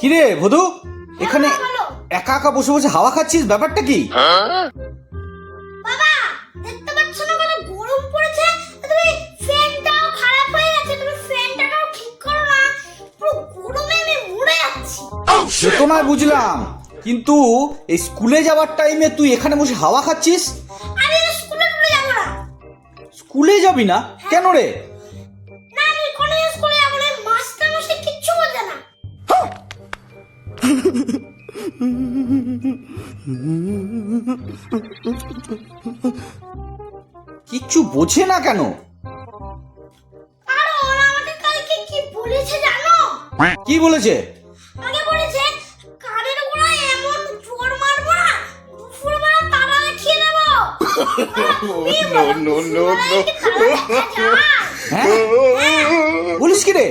করে ভদু এখানে একা একা বসে বসে হাওয়া খাচ্ছিস ব্যাপারটা কি বাবা, দেখতে পাচ্ছ না কত গরম পড়েছে? তুমি ফ্যানটাও খারাপ হয়ে গেছে, তুমি ফ্যানটাকেও ঠিক করো না। পুরো গরমে আমি মরে যাচ্ছি। সে তো নয় বুঝলাম কিন্তু এই স্কুলে যাওয়ার টাইমে তুই এখানে বসে হাওয়া খাচ্ছিস আমি স্কুলে টুলে যাব না। স্কুলে যাবি না কেন রে না, আমি কোনো স্কুলে যাব না। মাস্টারমশাই কিচ্ছু বলছে না। কিচ্ছু বোঝে না কেন আর ওরা আমাকে কালকে কি বলেছে জানো? কি বলেছে দেবো। তুমি বলো, দুপুরবেলায় কি রে